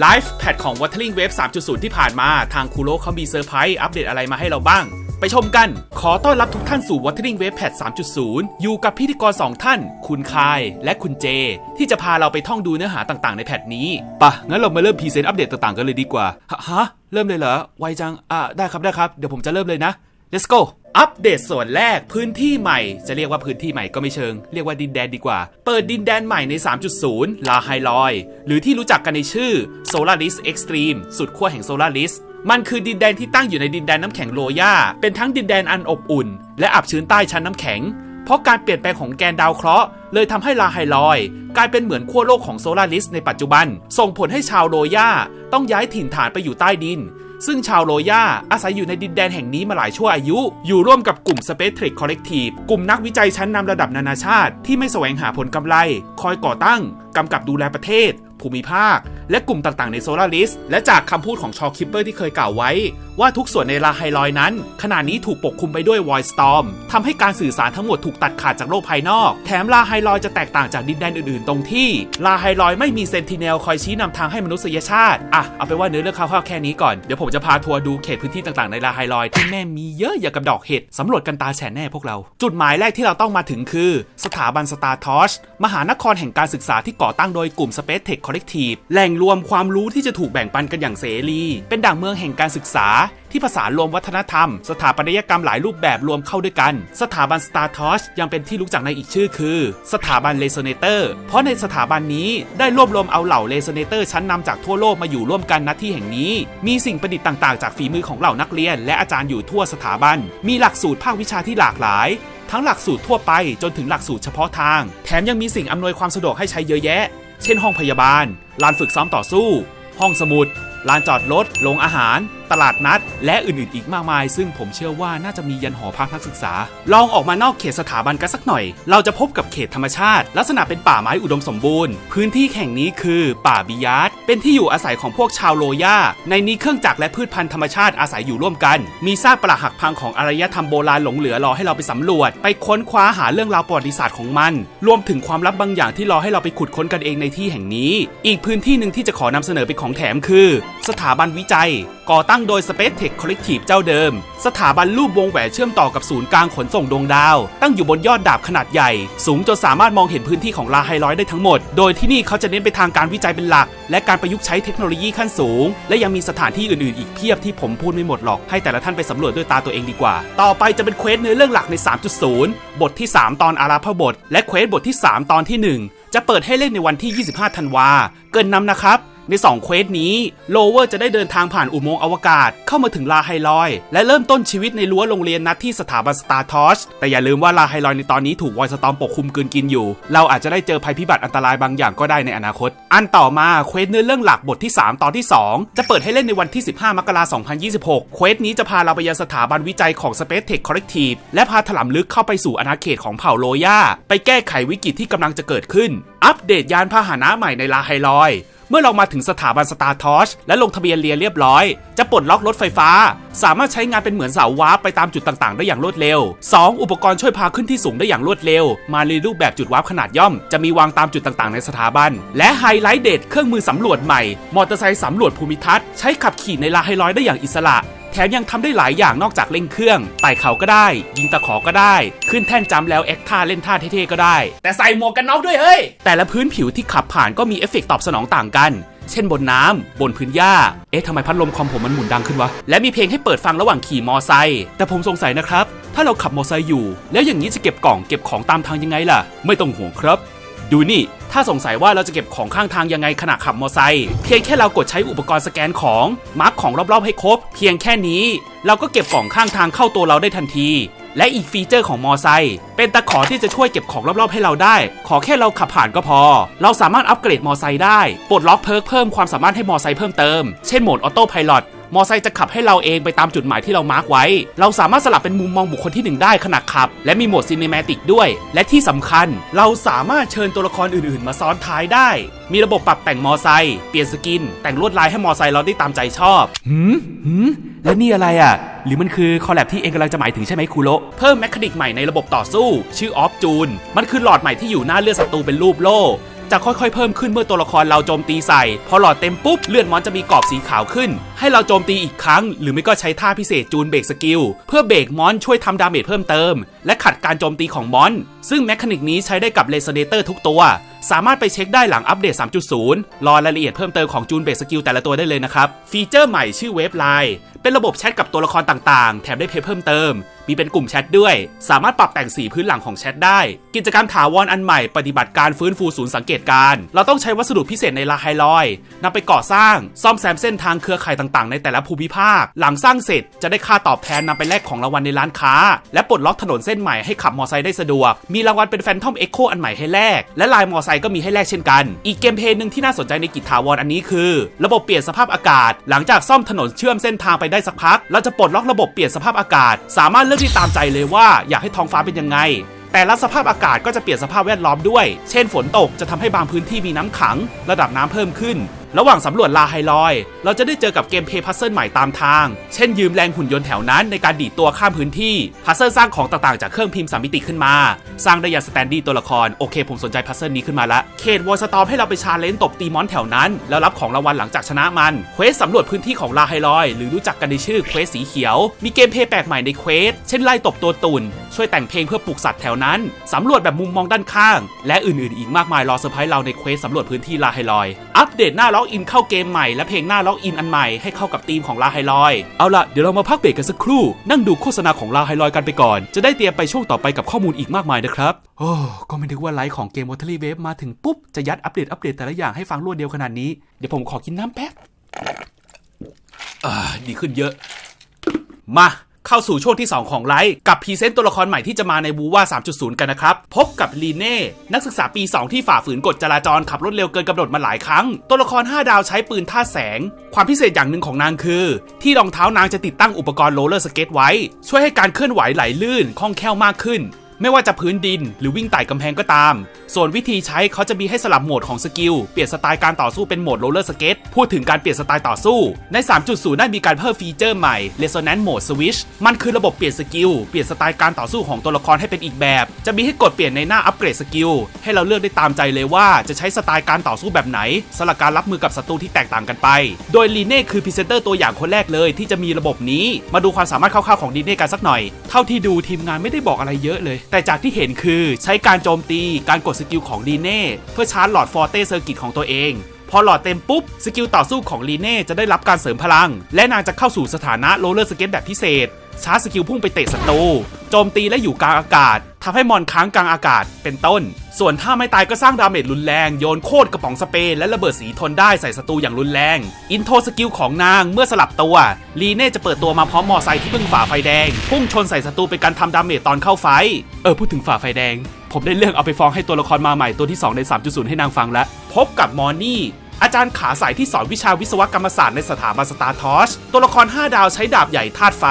ไลฟ์แพทของ Watering Wave 3.0 ที่ผ่านมาทางคูโรเขามีเซอร์ไพรส์อัปเดตอะไรมาให้เราบ้าง ไปชมกัน ขอต้อนรับทุกท่านสู่ Watering Wave Pad 3.0 อยู่กับพิธีกร 2 ท่าน คุณคายและคุณเจ ที่จะพาเราไปท่องดูเนื้อหาต่างๆในแพทนี้ปะงั้นเรามาเริ่มพรีเซนต์อัปเดตต่างๆกันเลยดีกว่าฮะฮะเริ่มเลยเหรอไวจังอะได้ครับได้ครับ เดี๋ยวผมจะเริ่มเลยนะ let's go อัปเดตส่วนแรกพื้นที่ใหม่ จะเรียกว่าพื้นที่ใหม่ก็ไม่เชิง เรียกว่าดินแดนดีกว่า เปิดดินแดนใหม่ใน 3.0 ลาไฮลอย หรือที่รู้จักกันในชื่อ Solaris Extreme สุดขั้วแห่ง Solaris มันคือดินแดนที่ตั้งอยู่ในดินแดนน้ำแข็งโลย่าเป็นทั้งดินแดนอันอบอุ่น และอับชื้นใต้ชั้นน้ำแข็ง เพราะการเปลี่ยนแปลงของแกนดาวเคราะห์เลยทำให้ลาไฮลอย กลายเป็นเหมือนขั้วโลกของโซลาริสในปัจจุบัน ส่งผลให้ชาวโลย่าต้องย้ายถิ่นฐานไปอยู่ใต้ดิน ซึ่งชาวโรย่าอาศัยอยู่ในดินแดนแห่งนี้มาหลายชั่วอายุ อยู่ร่วมกับกลุ่ม Space Trek Collective กลุ่มนักวิจัยชั้นนำระดับนานาชาติ ที่ไม่แสวงหาผลกำไร คอยก่อตั้งกำกับดูแลประเทศ ภูมิภาค และกลุ่มต่างๆในโซลาริสและจากคำพูดของชอคิปเปอร์ที่เคยกล่าวไว้ ว่าทุกส่วนในลาไฮลอยนั้น ขณะนี้ถูกปกคลุมไปด้วยวอยสตอมทำให้การสื่อสารทั้งหมดถูกตัดขาดจากโลกภายนอก แถมลาไฮลอยจะแตกต่างจากดินแดนอื่นๆ ตรงที่ลาไฮลอยไม่มีเซนติเนลคอยชี้นำทางให้มนุษยชาติอะเอาไปว่าเนื้อเรื่องคร่าวๆแค่นี้ก่อน เดี๋ยวผมจะพาทัวร์ดูเขตพื้นที่ต่างๆในลาไฮลอยที่แม่มีเยอะอย่างกับดอกเห็ดสำรวจกันตาแฉแน่พวกเรา จุดหมายแรกที่เราต้องมาถึงคือ สถาบันสตาร์ทอชมหานครแห่งการศึกษาที่ก่อตั้งโดยกลุ่ม Space Tech Collective แหล่งรวมความรู้ที่จะถูกแบ่งปันกันอย่างเสรี เป็นด่งเมืองแห่งการศึกษาที่ผสานรวมวัฒนธรรม สถาปัตยกรรมหลายรูปแบบรวมเข้าด้วยกัน สถาบัน Star t o s h ยังเป็นที่รู้จักในอีกชื่อคือ สถาบัน r e s o n a t o r เพราะในสถาบันนี้ได้รวบรวมเอาเหล่า r e s o n a t o r ชั้นนำจากทั่วโลกมาอยู่ร่วมกันณที่แห่งนี้ มีสิ่งประดิษฐ์ต่างๆ จากฝีมือของเหล่านักเรียน และอาจารย์อยู่ทั่วสถาบัน มีหลักสูตรภาควิชาที่หลากหลายทั้งหลักสูตรทั่วไปจนถึงหลักสูตรเฉพาะทาง แถมยังมีสิ่งอำนวยความสะดวกให้ใช้เยอะแยะ เช่นห้องพยาบาล ลานฝึกซ้อมต่อสู้ ห้องสมุด ลานจอดรถ โรงอาหารตลาดนัด และอื่นๆอีกมากมาย ซึ่งผมเชื่อว่าน่าจะมียันหอพักนักศึกษา ลองออกมานอกเขตสถาบันกันสักหน่อย เราจะพบกับเขตธรรมชาติ ลักษณะเป็นป่าไม้อุดมสมบูรณ์ พื้นที่แห่งนี้คือ ป่าบิยาร์ดเป็นที่อยู่อาศัยของพวกชาวโลย่าในนี้เครื่องจักรและพืชพันธุ์ธรรมชาติอาศัยอยู่ร่วมกัน มีซากปรักหักพังของอารยธรรมโบราณหลงเหลือรอให้เราไปสำรวจ ไปค้นคว้าหาเรื่องราวประวัติศาสตร์ของมัน รวมถึงความลับบางอย่างที่รอให้เราไปขุดค้นกันเองในที่แห่งนี้ อีกพื้นที่หนึ่งที่จะขอนำเสนอเป็นของแถมคือ สถาบันวิจัย ก่อตั้ง้งโดย Space Tech Collective เจ้าเดิม สถาบันรูปวงแหวนเชื่อมต่อกับศูนย์กลางขนส่งดวงดาว ตั้งอยู่บนยอดดาบขนาดใหญ่ สูงจนสามารถมองเห็นพื้นที่ของลาไฮร้อยได้ทั้งหมด โดยที่นี่เขาจะเน้นไปทางการวิจัยเป็นหลัก และการประยุกต์ใช้เทคโนโลยีขั้นสูง และยังมีสถานที่อื่นๆ อีกเพียบที่ผมพูดไม่หมดหรอกให้แต่ละท่านไปสำรวจด้วยตาตัวเองดีกว่า ต่อไปจะเป็นเควสเนื้อเรื่องหลักใน 3.0 บทที่ 3 ตอนอาราพบท และเควสบทที่ 3 ตอนที่ 1 จะเปิดให้เล่นในวันที่ 25 ธันวา เกินนำนะครับ ใน 2 เควสนี้โลเวอร์จะได้เดินทางผ่านอุโมงค์อวกาศเข้ามาถึงลาไฮลอย และเริ่มต้นชีวิตในรั้วโรงเรียนนัดที่สถาบันสตาร์ทอชแต่อย่าลืมว่าลาไฮลอยในตอนนี้ถูกวอยสตอมปกคลุมกลืนกินอยู่ เราอาจจะได้เจอภัยพิบัติอันตรายบางอย่างก็ได้ในอนาคต อันต่อมาเควสเนื้อเรื่องหลักบทที่ 3 ตอนที่ 2 จะเปิดให้เล่นในวันที่ 15 มกราคม 2026 เควสนี้จะพาเราไปยังสถาบันวิจัยของ Space Tech Collective และพาถลำลึกเข้าไปสู่อาณาเขตของเผ่าโลย่าไปแก้ไขวิกฤตที่กำลังจะเกิดขึ้น อัปเดตยานพาหนะใหม่ในลาไฮลอย เมื่อเรามาถึงสถาบันสตาร์ทอชและลงทะเบียนเรียนเรียบร้อย จะปลดล็อกรถไฟฟ้า สามารถใช้งานเป็นเหมือนเสาวาร์ปไปตามจุดต่างๆ ได้อย่างรวดเร็ว 2. อุปกรณ์ช่วยพาขึ้นที่สูงได้อย่างรวดเร็ว มาในรูปแบบจุดวาร์ปขนาดย่อม จะมีวางตามจุดต่างๆ ในสถาบัน และไฮไลท์เด็ดเครื่องมือสำรวจใหม่ มอเตอร์ไซค์สำรวจภูมิทัศน์ใช้ขับขี่ในลาไฮลอยได้อย่างอิสระ ถมยังทำได้หลายอย่างนอกจากเร่งเครื่องไต่เขาก็ได้ ยิงตะขอก็ได้ ขึ้นแท่นจำแล้วแอคท่าเล่นท่าเท่ๆก็ได้ แต่ใส่หมวกกันน็อกด้วยเฮ้ย แต่ละพื้นผิวที่ขับผ่านก็มีเอฟเฟกต์ตอบสนองต่างกัน เช่นบนน้ำบนพื้นหญ้า เอ๊ะทำไมพัดลมคอมผมมันหมุนดังขึ้นวะ และมีเพลงให้เปิดฟังระหว่างขี่มอไซค์แต่ผมสงสัยนะครับ ถ้าเราขับมอไซค์อยู่ แล้วอย่างนี้จะเก็บกล่องเก็บของตามทางยังไงล่ะ ไม่ต้องห่วงครับ ดูนี่ ถ้าสงสัยว่าเราจะเก็บของข้างทางยังไงขณะขับมอไซค์เพียงแค่เรากดใช้อุปกรณ์สแกนของมาร์กของรอบๆให้ครบ เพียงแค่นี้ เราก็เก็บกล่องข้างทางเข้าตัวเราได้ทันที และอีกฟีเจอร์ของมอไซค์เป็นตะขอที่จะช่วยเก็บของรอบๆให้เราได้ ขอแค่เราขับผ่านก็พอ เราสามารถอัปเกรดมอไซค์ได้ปลดล็อกเพิร์กเพิ่มความสามารถให้มอไซค์เพิ่มเติม เช่นโหมดออโต้พายロ มอไซค์จะขับให้เราเองไปตามจุดหมายที่เรามาร์กไว้ เราสามารถสลับเป็นมุมมองบุคคลที่หนึ่งได้ขณะขับ และมีโหมดซีนิมาติกด้วย และที่สำคัญ เราสามารถเชิญตัวละครอื่นๆ มาซ้อนท้ายได้ มีระบบปรับแต่งมอไซค์เปลี่ยนสกิน แต่งลวดลายให้มอไซค์เราได้ตามใจชอบหืมหืมแล้วนี่อะไรอะ หรือมันคือคอลแลบที่เองกำลังจะหมายถึงใช่ไหมคูโรเพิ่มแมคานิกใหม่ในระบบต่อสู้ ชื่อออฟจูน มันคือหลอดใหม่ที่อยู่หน้าเลือดศัตรูเป็นรูปโล่ จะค่อยๆเพิ่มขึ้นเมื่อตัวละครเราโจมตีใส่ พอหลอดเต็มปุ๊บเลือดมอนจะมีกรอบสีขาวขึ้น ให้เราโจมตีอีกครั้ง หรือไม่ก็ใช้ท่าพิเศษจูนเบรกสกิล เพื่อเบรกมอนช่วยทำดาเมจเพิ่มเติม และขัดการโจมตีของมอน ซึ่งแมคานิกนี้ใช้ได้กับเลเซเนเตอร์ทุกตัว สามารถไปเช็คได้หลังอัปเดต 3.0 รอรายละเอียดเพิ่มเติมของจูนเบรกสกิลแต่ละตัวได้เลยนะครับ ฟีเจอร์ใหม่ชื่อเวฟไลน์เป็นระบบแชทกับตัวละครต่างๆ แถมได้เพจเพิ่มเติม มีเป็นกลุ่มแชทด้วย สามารถปรับแต่งสีพื้นหลังของแชทได้ กิจกรรมถาวรอันใหม่ปฏิบัติการฟื้นฟูศูนย์สังเกตการ เราต้องใช้วัสดุพิเศษในลาไฮลอยนำไปก่อสร้าง ซ่อมแซมเส้นทางเครือข่ายต่างๆ ในแต่ละภูมิภาค หลังสร้างเสร็จจะได้ค่าตอบแทนนำไปแลกของรางวัลในร้านค้า และปลดล็อกถนนเส้นใหม่ให้ขับมอไซค์ได้สะดวก มีรางวัลเป็นแฟนทอมเอ็กโคอันใหม่ให้แลกและลายมอไซก็มีให้แลกเช่นกัน อีกเกมเพลย์หนึ่งที่น่าสนใจในกิจถาวรอันนี้คือ ระบบเปลี่ยนสภาพอากาศ หลังจากซ่อมถนนเชื่อมเส้นทางไปได้สักพัก เราจะปลดล็อกระบบเปลี่ยนสภาพอากาศ สามารถเลือกที่ตามใจเลยว่าอยากให้ท้องฟ้าเป็นยังไงแต่ละสภาพอากาศก็จะเปลี่ยนสภาพแวดล้อมด้วย เช่นฝนตกจะทำให้บางพื้นที่มีน้ำขัง ระดับน้ำเพิ่มขึ้นระหว่างสำรวจลาไฮลอย เราจะได้เจอกับเกมเพย์พัซเซิลใหม่ตามทาง เช่นยืมแรงหุ่นยนต์แถวนั้นในการดีดตัวข้ามพื้นที่ พัซเซิลสร้างของต่างๆจากเครื่องพิมพ์สามมิติขึ้นมา สร้างได้อย่างสแตนดี้ตัวละคร โอเค ผมสนใจพัซเซิลนี้ขึ้นมาละ เขตวอลสตอมให้เราไปชาเลนจ์ตบตีมอนแถวนั้น แล้วรับของรางวัลหลังจากชนะมัน เควสสำรวจพื้นที่ของลาไฮลอย หรือรู้จักกันในชื่อเควสสีเขียว มีเกมเพย์แปลกใหม่ในเควส เช่นไล่ตบตัวตุ่น ช่วยแต่งเพลงเพื่อปลุกสัตว์แถวนั้น สำรวจแบบมุมมองด้านข้าง และอื่นๆ อีกมากมายรอเซอร์ไพรส์เราในเควสสำรวจพื้นที่ลาไฮลอย อัปเดตหน้าล็อกอินเข้าเกมใหม่และเพลงหน้าล็อกอินอันใหม่ให้เข้ากับธีมของลาไฮลอย เอาล่ะเดี๋ยวเรามาพักเบรกกันสักครู่ นั่งดูโฆษณาของลาไฮลอยกันไปก่อน จะได้เตรียมไปช่วงต่อไปกับข้อมูลอีกมากมายนะครับ โอ้ก็ไม่นึกว่าไลฟ์ของเกม Watery Wave มาถึงปุ๊บ จะยัดอัปเดตอัปเดตแต่ละอย่างให้ฟังรวดเดียวขนาดนี้ เดี๋ยวผมขอกินน้ำแป๊บอ่าดีขึ้นเยอะ มา เข้าสู่ช่วงที่ 2 ของไลฟ์กับพรีเซนต์ตัวละครใหม่ที่จะมาในบูว่า 3.0 กันนะครับ พบกับลีเน่นักศึกษาปี 2 ที่ฝ่าฝืนกฎจราจรขับรถเร็วเกินกำหนดมาหลายครั้ง ตัวละคร 5 ดาวใช้ปืนท่าแสง ความพิเศษอย่างหนึ่งของนางคือ ที่รองเท้านางจะติดตั้งอุปกรณ์โรลเลอร์สเก็ตไว้ ช่วยให้การเคลื่อนไหวไหลลื่นคล่องแคล่วมากขึ้น ไม่ว่าจะพื้นดินหรือวิ่งไต่กำแพงก็ตาม ส่วนวิธีใช้เขาจะมีให้สลับโหมดของสกิล เปลี่ยนสไตล์การต่อสู้เป็นโหมดโรลเลอร์สเก็ตพูดถึงการเปลี่ยนสไตล์ต่อสู้ ใน 3.0 ได้มีการเพิ่มฟีเจอร์ใหม่ Resonance Mode Switch มันคือระบบเปลี่ยนสกิล เปลี่ยนสไตล์การต่อสู้ของตัวละครให้เป็นอีกแบบ จะมีให้กดเปลี่ยนในหน้าอัปเกรดสกิล ให้เราเลือกได้ตามใจเลยว่าจะใช้สไตล์การต่อสู้แบบไหนสำหรับการรับมือกับศัตรูที่แตกต่างกันไป โดยลีเน่คือพรีเซนเตอร์ตัวอย่างคนแรกเลยที่จะมีระบบนี้ มาดูความสามารถคร่าวๆของลีเน่กันสักหน่อย เท่าที่ดูทีมงานไม่ได้บอกอะไรเยอะเลยแต่จากที่เห็นคือใช้การโจมตีการกดสกิลของลีเน่เพื่อชาร์จหลอดฟอร์เต้เซอร์กิตของตัวเองพอหลอดเต็มปุ๊บ สกิลต่อสู้ของลีเน่จะได้รับการเสริมพลัง และนางจะเข้าสู่สถานะโรลเลอร์สเก็ตแบบพิเศษ ชาร์จสกิลพุ่งไปเตะศัตรูโจมตีและอยู่กลางอากาศทำให้มอนค้างกลางอากาศเป็นต้น ส่วนถ้าไม่ตายก็สร้างดาเมจรุนแรงโยนโคตรกระป๋องสเปรย์และระเบิดสีทนได้ใส่ศัตรูอย่างรุนแรง อินโทรสกิลของนางเมื่อสลับตัว ลีเน่จะเปิดตัวมาพร้อมมอไซค์ที่เพิ่งฝ่าไฟแดง พุ่งชนใส่ศัตรูเป็นการทำดาเมจตอนเข้าไฟ เออพูดถึงฝ่าไฟแดง ผมได้เรื่องเอาไปฟ้องให้ตัวละครมาใหม่ตัวที่ 2 ใน 3.0 ให้นางฟังแล้วพบกับมอร์นี่ อาจารย์ขาสายที่สอนวิชาวิศวกรรมศาสตร์ในสถาบันสตาร์ทอชตัวละคร 5 ดาวใช้ดาบใหญ่ธาตุไฟ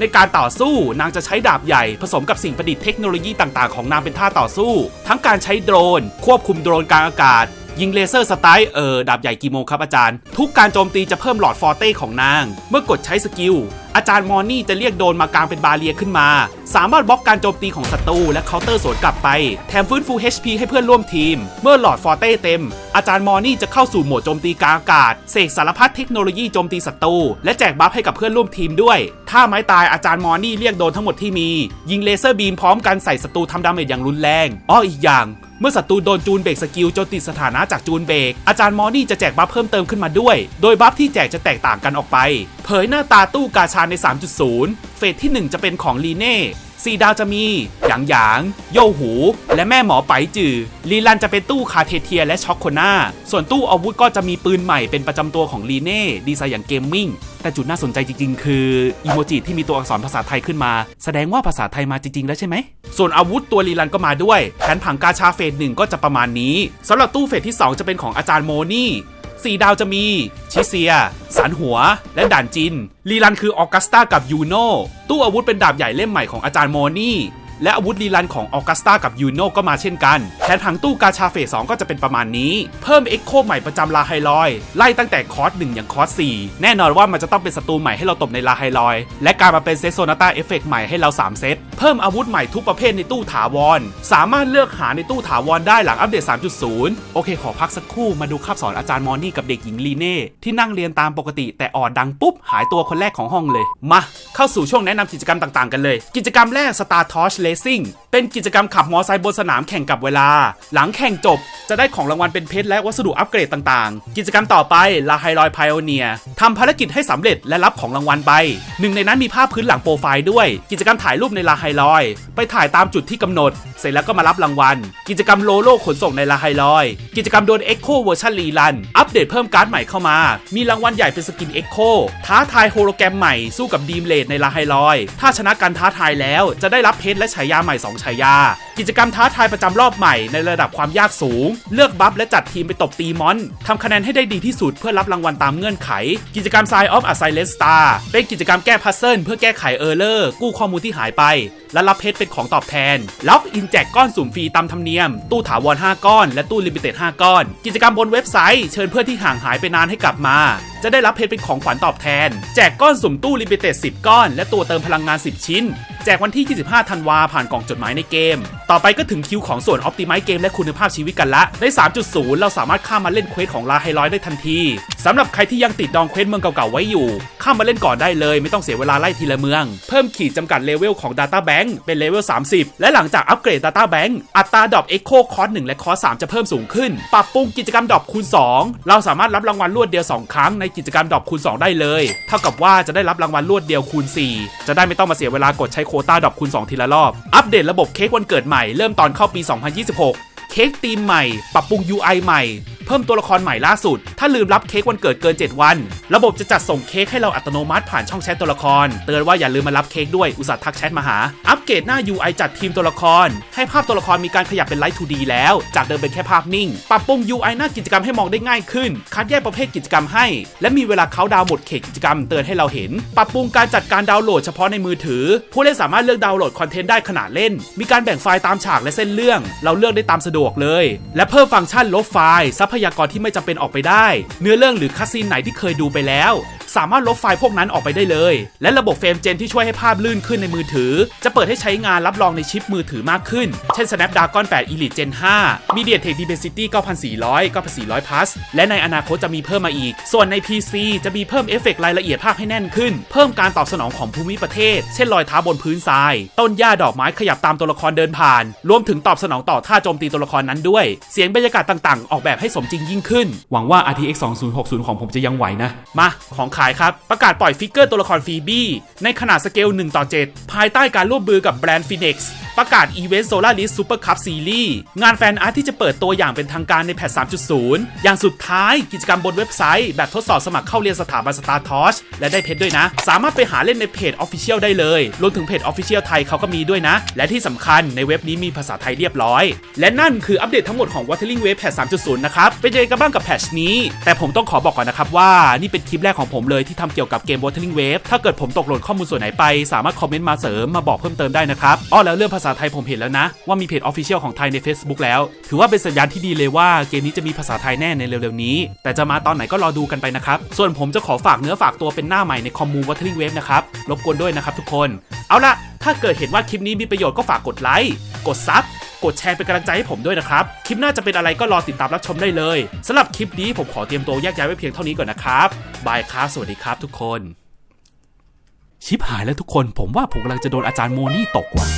ในการต่อสู้นางจะใช้ดาบใหญ่ผสมกับสิ่งประดิษฐ์เทคโนโลยีต่างๆของนางเป็นท่าต่อสู้ ทั้งการใช้โดรน ควบคุมโดรนกลางอากาศยิงเลเซอร์สไตล์เออดาบใหญ่กี่โมงครับอาจารย์ ทุกการโจมตีจะเพิ่มหลอดฟอร์เต้ของนาง เมื่อกดใช้สกิล อาจารย์มอร์นี่จะเรียกโดนมากางเป็นบาเรียขึ้นมา สามารถบล็อกการโจมตีของศัตรูและเคาน์เตอร์สวนกลับไป แถมฟื้นฟู HP ให้เพื่อนร่วมทีม เมื่อหลอดฟอร์เต้เต็ม อาจารย์มอร์นี่จะเข้าสู่โหมดโจมตีกลางอากาศ เสกสารพัดเทคโนโลยีโจมตีศัตรูและแจกบัฟให้กับเพื่อนร่วมทีมด้วย ถ้าไม้ตายอาจารย์มอร์นี่เรียกโดนทั้งหมดที่มี ยิงเลเซอร์บีมพร้อมกันใส่ศัตรูทำดาเมจอย่างรุนแรงอ้ออีกอย่าง เมื่อศัตรูโดนจูนเบรกสกิลจนติดสถานะจากจูนเบรกอาจารย์มอนี่จะแจกบัฟเพิ่มเติมขึ้นมาด้วย โดยบัฟที่แจกจะแตกต่างกันออกไป เผยหน้าตาตู้กาชาใน 3.0 เฟสที่ 1 จะเป็นของลีเน่ สีดาวจะมี หยางหยาง โยหู และแม่หมอไปจือลีลันจะเป็นตู้คาเทเทียและช็อกโคนาส่วนตู้อาวุธก็จะมีปืนใหม่เป็นประจำตัวของลีเน่ดีไซน์อย่างเกมมิ่งแต่จุดน่าสนใจจริง ๆ คืออีโมจิที่มีตัวอักษรภาษาไทยขึ้นมา แสดงว่าภาษาไทยมาจริง ๆ แล้วใช่ไหม ส่วนอาวุธตัวลีลันก็มาด้วยแผนผังกาชาเฟสหนึ่งก็จะประมาณนี้สำหรับตู้เฟสที่ 2 จะเป็นของอาจารย์โมนี่ สี่ดาวจะมี ชิเซียสันหัว และด่านจินลีลันคือออกัสตากับยูโนตู้อาวุธเป็นดาบใหญ่เล่มใหม่ของอาจารย์โมนี่ และอาวุธลีลันของออกัสตากับยูโนก็มาเช่นกันแผนผังตู้กาชาเฟส2ก็จะเป็นประมาณนี้ เพิ่มเอ็กโคใหม่ประจำลาไฮลอย ไล่ตั้งแต่คอร์ส1อย่างคอร์ส4แน่นอนว่ามันจะต้องเป็นศัตรูใหม่ให้เราตบในลาไฮลอย และการมาเป็นเซตโซนาต้าเอฟเฟกใหม่ให้เรา 3 เซต เพิ่มอาวุธใหม่ทุกประเภทในตู้ถาวร สามารถเลือกหาในตู้ถาวรได้หลังอัปเดต 3.0 โอเค ขอพักสักครู่มาดูคาบสอนอาจารย์มอนี่กับเด็กหญิงลีเน่ที่นั่งเรียนตามปกติแต่ออดดังปุ๊บ หายตัวคนแรกของห้องเลย มา เข้าสู่ช่วงแนะนำกิจกรรมต่างๆ กันเลย กิจกรรมแรก Star Torch Racing เป็นกิจกรรมขับมอไซค์บนสนามแข่งกับเวลา หลังแข่งจบ จะได้ของรางวัลเป็นเพชรและวัสดุอัปเกรดต่างๆ กิจกรรมต่อไปลาไฮรอยพ i อเนียทำภารกิจให้สำเร็จและรับของรางวัลไปหนึ่งในนั้นมีภาพพื้นหลังโปรไฟล์ด้วย กิจกรรมถ่ายรูปในลาไฮรอย ไปถ่ายตามจุดที่กำหนด เสร็จแล้วก็มารับรางวัล กิจกรรมโลโลขนส่งในลาไฮรอย กิจกรรมโดน Echo เวอร์ชันรีรันอัปเดตเพิ่มการ์ดใหม่เข้ามา มีรางวัลใหญ่เป็นสกิน Echo ท้าทายโฮโลแกรมใหม่สู้กับดีมเลดในลาไฮรอย ถ้าชนะการท้าทายแล้วจะได้รับเพชรและฉายาใหม่2ฉายา กิจกรรมท้าทายประจำรอบใหม่ในระดับความยากสูง เลือกบัฟและจัดทีมไปตบตีมอนทำคะแนนให้ได้ดีที่สุดเพื่อรับรางวัลตามเงื่อนไข กิจกรรม Sign of a Silent Star เป็นกิจกรรมแก้พัซเซิลเพื่อแก้ไขเออร์เลอร์กู้ข้อมูลที่หายไป และรับเพชรเป็นของตอบแทน ล็อกอินแจกก้อนสุ่มฟรีตามธรรมเนียม ตู้ถาวร5ก้อน และตู้ลิมิเต็ด5ก้อน กิจกรรมบนเว็บไซต์เชิญเพื่อนที่ห่างหายไปนานให้กลับมา จะได้รับเพชรเป็นของขวัญตอบแทน แจกก้อนสุ่มตู้ลิมิเต็ด10 ก้อน และตัวเติมพลังงาน 10 ชิ้น แจกวันที่ 25 ธันวาผ่านกล่องจดหมายในเกม ต่อไปก็ถึงคิวของส่วน Optimize เกมและคุณภาพชีวิตกันละ ใน 3.0 เราสามารถข้ามมาเล่นเควสของลาไฮร้อยได้ทันทีสำหรับใครที่ยังติดดองเควสเมืองเก่าๆไว้อยู่ ข้ามมาเล่นก่อนได้เลย ไม่ต้องเสียเวลาไล่ทีละเมือง เพิ่มขีดจำกัดเลเวลของ Data Bank เป็นเลเวล 30 และหลังจากอัปเกรด Data Bank อัตราดรอป Echo คอร์ส1และคอร์ส3จะเพิ่มสูงขึ้น ปรับปรุงกิจกรรมดรอปคูณ 2 เราสามารถรับรางวัลรวดเดียว 2 ครั้งในกิจกรรมดรอปคูณ 2 ได้เลย เท่ากับว่าจะได้รับรางวัลรวดเดียวคูณ 4 จะได้ไม่ต้องมาเสียเวลากดใช้โคต้าดรอปคูณ 2 ทีละรอบ อัปเดตระบบเค้กวันเกิดใหม่เริ่มตอนเข้าปี 2026 เค้กธีมใหม่ ปรับปรุง UI ใหม่ พิ่มตัวละครใหม่ล่าสุด ถ้าลืมรับเค้กวันเกิดเกิน 7 วัน ระบบจะจัดส่งเค้กให้เราอัตโนมัติผ่านช่องแชทตัวละคร เตือนว่าอย่าลืมมารับเค้กด้วย อุตส่าห์ทักแชทมาหา อัปเกรดหน้า UI จัดทีมตัวละคร ให้ภาพตัวละครมีการขยับเป็นไลท์ 2D แล้ว จากเดิมเป็นแค่ภาพนิ่ง ปรับปรุง UI หน้ากิจกรรมให้มองได้ง่ายขึ้น คัดแยกประเภทกิจกรรมให้ และมีเวลาเขาดาวน์หมดเขตกิจกรรมเตือนให้เราเห็น ปรับปรุงการจัดการดาวน์โหลดเฉพาะในมือถือ ผู้เล่นสามารถเลือกดาวน์โหลดคอนเทนต์ได้ขณะเล่น มีการแบ่งไฟล์ตามฉากและเส้นเรื่อง เราเลือกได้ตามสะดวกเลย และเพิ่มฟังก์ชันลบไฟล์ทรัพยพยากรที่ไม่จำเป็นออกไปได้ เนื้อเรื่องหรือคัสซีนไหนที่เคยดูไปแล้ว สามารถลบไฟล์พวกนั้นออกไปได้เลย และระบบเฟรมเจนที่ช่วยให้ภาพลื่นขึ้นในมือถือ จะเปิดให้ใช้งานรับรองในชิปมือถือมากขึ้น เช่น Snapdragon 8 Elite Gen 5 MediaTek Dimensity 9400 9400 Plus และในอนาคตจะมีเพิ่มมาอีก ส่วนใน PC จะมีเพิ่มเอฟเฟกต์รายละเอียดภาพให้แน่นขึ้น เพิ่มการตอบสนองของภูมิประเทศ เช่นรอยเท้าบนพื้นทราย ต้นหญ้าดอกไม้ขยับตามตัวละครเดินผ่าน รวมถึงตอบสนองต่อท่าโจมตีตัวละครนั้นด้วย เสียงบรรยากาศต่างๆ ออกแบบให้สมจริงยิ่งขึ้น หวังว่า RTX 2060 ของผมจะยังไหวนะ มา ของขายครับ ประกาศปล่อยฟิกเกอร์ตัวละครฟีบี้ในขนาดสเกล 1 ต่อ 7 ภายใต้การร่วมมือกับแบรนด์ Phoenix ประกาศอีเวนต์โซลาริสซูเปอร์คัพซีรีส์งานแฟนอาร์ตที่จะเปิดตัวอย่างเป็นทางการในแพท 3.0 อย่างสุดท้ายกิจกรรมบนเว็บไซต์ แบบทดสอบสมัครเข้าเรียนสถาบันสตาร์ทอชและได้เพชรด้วยนะ สามารถไปหาเล่นในเพจ Official ได้เลยรวมถึงเพจ Official ไทยเขาก็มีด้วยนะ และที่สำคัญในเว็บนี้มีภาษาไทยเรียบร้อย และนั่นคืออัปเดตทั้งหมดของ Watering Wave แพท 3.0 นะครับเป็นยังไงกันบ้างกับแพทนี้ แต่ผมต้องขอบอกก่อนนะครับว่านี่เป็นคลิปแรกของผมเลยที่ทำเกี่ยวกับเกม Watering Wave ถ้าเกิดผมตกหล่นข้อมูลส่วนไหนไป สามารถคอมเมนต์มาเสริมมาบอกเพิ่มเติมได้นะครับอ้อแล้วเรื่องภาษาไทยผมเห็นแล้วนะ ว่ามีเพจ Official ของไทยใน Facebook แล้ว ถือว่าเป็นสัญญาณที่ดีเลยว่าเกมนี้จะมีภาษาไทยแน่ในเร็วๆนี้ แต่จะมาตอนไหนก็รอดูกันไปนะครับส่วนผมจะขอฝากเนื้อฝากตัวเป็นหน้าใหม่ในคอมมู Watering Wave นะครับรบกวนด้วยนะครับทุกคน เอาละถ้าเกิดเห็นว่าคลิปนี้มีประโยชน์ก็ฝากกดไลค์กดซับ กดแชร์เป็นกำลังใจให้ผมด้วยนะครับ คลิปหน้าจะเป็นอะไรก็รอติดตามรับชมได้เลยสำหรับคลิปนี้ผมขอเตรียมตัวแยกย้ายไว้เพียงเท่านี้ก่อนนะครับบายครับสวัสดีครับทุกคน ชิปหายแล้วทุกคนผมว่าผมกำลังจะโดนอาจารย์โมนี่ตกว่ะ